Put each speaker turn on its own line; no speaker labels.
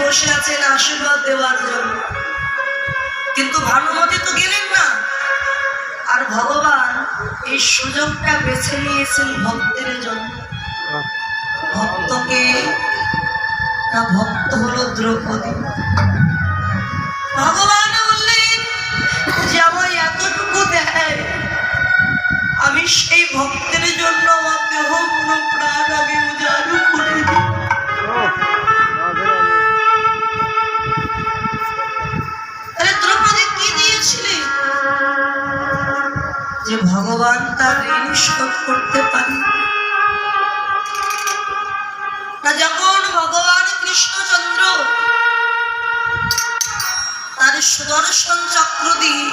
বসে আছেন আশীর্বাদ দেওয়ার জন্য। কিন্তু ভানুমতি তো গেলেন না। আর ভগবান এই সুযোগটা বেছে নিয়েছেন ভক্তের জন্য। ভক্তকে না ভক্ত হলো দ্রৌপদী। ভগবান বললেন, যে আমায় এতটুকু দেয়, আমি সেই ভক্তের যে ভগবান তার ঋণ শোধ করতে পারে। যখন ভগবান কৃষ্ণচন্দ্র তার সুদর্শন চক্র দিয়ে